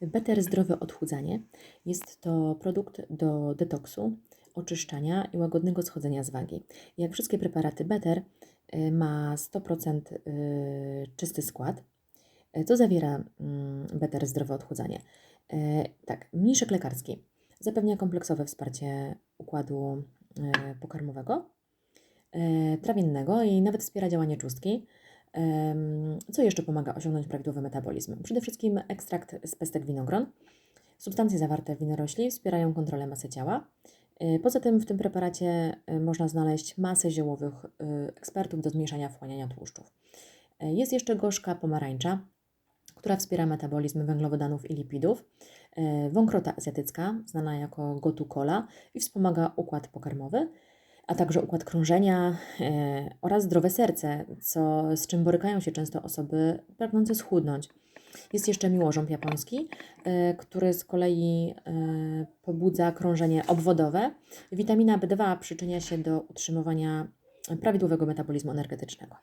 Better Zdrowe Odchudzanie jest to produkt do detoksu, oczyszczania i łagodnego schodzenia z wagi. Jak wszystkie preparaty Better y, ma 100% y, czysty skład. Y, Co zawiera mm, Better Zdrowe Odchudzanie? Tak, mniszek lekarski zapewnia kompleksowe wsparcie układu pokarmowego, trawiennego i nawet wspiera działanie czustki. Co jeszcze pomaga osiągnąć prawidłowy metabolizm? Przede wszystkim ekstrakt z pestek winogron. Substancje zawarte w winorośli wspierają kontrolę masy ciała. Y, Poza tym w tym preparacie y, można znaleźć masę ziołowych y, ekspertów do zmniejszania wchłaniania tłuszczów. Jest jeszcze gorzka pomarańcza, która wspiera metabolizm węglowodanów i lipidów. Wąkrota azjatycka, znana jako gotu cola i wspomaga układ pokarmowy, a także układ krążenia y, oraz zdrowe serce, co, z czym borykają się często osoby pragnące schudnąć. Jest jeszcze miłożąb japoński, y, który z kolei y, pobudza krążenie obwodowe. Witamina B2 przyczynia się do utrzymywania prawidłowego metabolizmu energetycznego.